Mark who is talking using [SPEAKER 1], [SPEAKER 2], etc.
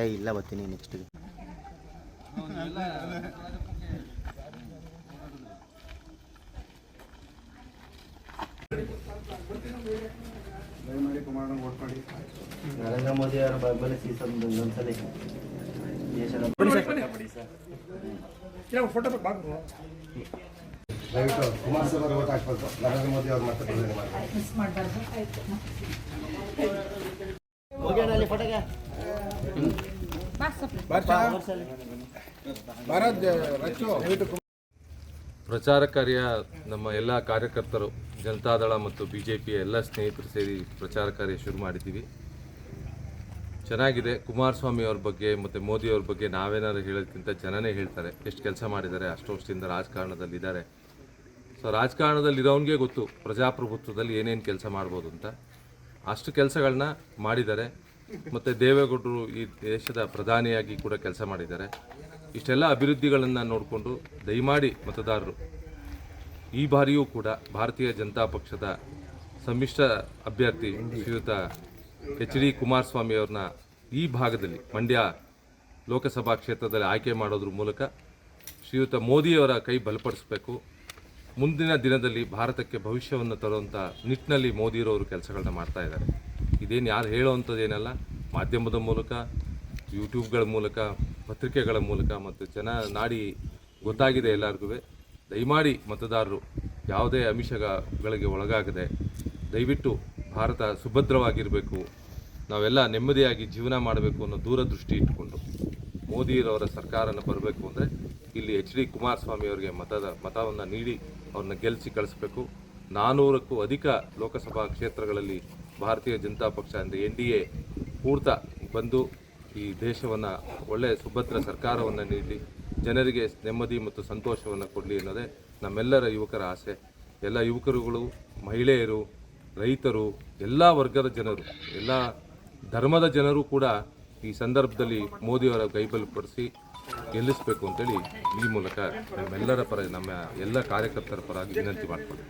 [SPEAKER 1] ಏ ಇಲ್ಲ ಬರ್ತೀನಿ ನೆಕ್ಸ್ಟ್
[SPEAKER 2] ದಯಮಾಡಿ ವೋಟ್ ಮಾಡಿ.
[SPEAKER 1] ನರೇಂದ್ರ ಮೋದಿ ಅವರ ಬೆಂಬಲ ಸೀಸನ್ ಒಂದೊಂದ್ಸಲಿ. ದೇಶದ
[SPEAKER 3] ದಯವಿಟ್ಟು ಕುಮಾರಸ್ವಾಮಿ ಅವರು ಓಟ್ ಹಾಕ್ಬೇಕು. ನರೇಂದ್ರ ಮೋದಿ ಅವ್ರು ಮತ್ತೆ ಪ್ರಧಾನಿ
[SPEAKER 4] ಪ್ರಚಾರ ಕಾರ್ಯ ನಮ್ಮ ಎಲ್ಲ ಕಾರ್ಯಕರ್ತರು ಜನತಾದಳ ಮತ್ತು ಬಿ ಜೆ ಪಿಯ ಎಲ್ಲ ಸ್ನೇಹಿತರು ಸೇರಿ ಪ್ರಚಾರ ಕಾರ್ಯ ಶುರು ಮಾಡಿದ್ದೀವಿ. ಚೆನ್ನಾಗಿದೆ. ಕುಮಾರಸ್ವಾಮಿ ಅವ್ರ ಬಗ್ಗೆ ಮತ್ತು ಮೋದಿ ಅವ್ರ ಬಗ್ಗೆ ನಾವೇನಾದ್ರು ಹೇಳೋದಕ್ಕಿಂತ ಜನನೇ ಹೇಳ್ತಾರೆ. ಎಷ್ಟು ಕೆಲಸ ಮಾಡಿದ್ದಾರೆ ಅಷ್ಟು ವರ್ಷದಿಂದ ರಾಜಕಾರಣದಲ್ಲಿದ್ದಾರೆ. ಸೊ ರಾಜಕಾರಣದಲ್ಲಿ ಇರೋನಿಗೆ ಗೊತ್ತು, ಪ್ರಜಾಪ್ರಭುತ್ವದಲ್ಲಿ ಏನೇನು ಕೆಲಸ ಮಾಡ್ಬೋದು ಅಂತ. ಅಷ್ಟು ಕೆಲಸಗಳನ್ನ ಮಾಡಿದ್ದಾರೆ. ಮತ್ತು ದೇವೇಗೌಡರು ಈ ದೇಶದ ಪ್ರಧಾನಿಯಾಗಿ ಕೂಡ ಕೆಲಸ ಮಾಡಿದ್ದಾರೆ. ಇಷ್ಟೆಲ್ಲ ಅಭಿವೃದ್ಧಿಗಳನ್ನು ನೋಡಿಕೊಂಡು ದಯಮಾಡಿ ಮತದಾರರು, ಈ ಬಾರಿಯೂ ಕೂಡ ಭಾರತೀಯ ಜನತಾ ಪಕ್ಷದ ಸಮ್ಮಿಶ್ರ ಅಭ್ಯರ್ಥಿ ಶ್ರೀಯುತ ಎಚ್ ಡಿ ಕುಮಾರಸ್ವಾಮಿ ಅವ್ರನ್ನ ಈ ಭಾಗದಲ್ಲಿ, ಮಂಡ್ಯ ಲೋಕಸಭಾ ಕ್ಷೇತ್ರದಲ್ಲಿ ಆಯ್ಕೆ ಮಾಡೋದ್ರ ಮೂಲಕ ಶ್ರೀಯುತ ಮೋದಿಯವರ ಕೈ ಬಲಪಡಿಸಬೇಕು. ಮುಂದಿನ ದಿನದಲ್ಲಿ ಭಾರತಕ್ಕೆ ಭವಿಷ್ಯವನ್ನು ತರುವಂಥ ನಿಟ್ಟಿನಲ್ಲಿ ಮೋದಿರವರು ಕೆಲಸಗಳನ್ನ ಮಾಡ್ತಾ ಇದ್ದಾರೆ. ಇದೇನು ಯಾರು ಹೇಳೋವಂಥದ್ದೇನಲ್ಲ ಮಾಧ್ಯಮದ ಮೂಲಕ, ಯೂಟ್ಯೂಬ್ಗಳ ಮೂಲಕ, ಪತ್ರಿಕೆಗಳ ಮೂಲಕ ಮತ್ತು ಜನ ನಾಡಿ ಗೊತ್ತಾಗಿದೆ ಎಲ್ಲರಿಗೂ ದಯಮಾಡಿ ಮತದಾರರು ಯಾವುದೇ ಅಮಿಷಗಳಿಗೆ ಒಳಗಾಗದೆ ದಯವಿಟ್ಟು ಭಾರತ ಸುಭದ್ರವಾಗಿರಬೇಕು. ನಾವೆಲ್ಲ ನೆಮ್ಮದಿಯಾಗಿ ಜೀವನ ಮಾಡಬೇಕು ಅನ್ನೋ ದೂರದೃಷ್ಟಿ ಇಟ್ಟುಕೊಂಡು ಮೋದಿರವರ ಸರ್ಕಾರನ ಬರಬೇಕು ಅಂದರೆ ಇಲ್ಲಿ ಎಚ್ ಡಿ ಕುಮಾರಸ್ವಾಮಿ ಅವರಿಗೆ ಮತದ ಮತವನ್ನು ನೀಡಿ ಅವ್ರನ್ನ ಗೆಲ್ಲಿಸಿ ಕಳಿಸ್ಬೇಕು. ನಾನ್ನೂರಕ್ಕೂ ಅಧಿಕ ಲೋಕಸಭಾ ಕ್ಷೇತ್ರಗಳಲ್ಲಿ ಭಾರತೀಯ ಜನತಾ ಪಕ್ಷ ಅಂದರೆ ಎನ್ ಡಿ ಎ ಪೂರ್ತ ಬಂದು ಈ ದೇಶವನ್ನು ಒಳ್ಳೆಯ ಸುಭದ್ರ ಸರ್ಕಾರವನ್ನು ನೀಡಲಿ ಜನರಿಗೆ ನೆಮ್ಮದಿ ಮತ್ತು ಸಂತೋಷವನ್ನು ಕೊಡಲಿ ಅನ್ನೋದೇ ನಮ್ಮೆಲ್ಲರ ಯುವಕರ ಆಸೆ. ಎಲ್ಲ ಯುವಕರುಗಳು, ಮಹಿಳೆಯರು, ರೈತರು, ಎಲ್ಲ ವರ್ಗದ ಜನರು, ಎಲ್ಲ ಧರ್ಮದ ಜನರು ಕೂಡ ಈ ಸಂದರ್ಭದಲ್ಲಿ ಮೋದಿಯವರ ಕೈಬಲಪಡಿಸಿ ಗೆಲ್ಲಿಸಬೇಕು ಅಂತೇಳಿ ಈ ಮೂಲಕ ನಮ್ಮೆಲ್ಲರ ಪರ ನಮ್ಮ ಎಲ್ಲ ಕಾರ್ಯಕರ್ತರ ಪರವಾಗಿ ವಿನಂತಿ ಮಾಡ್ಕೊಂಡು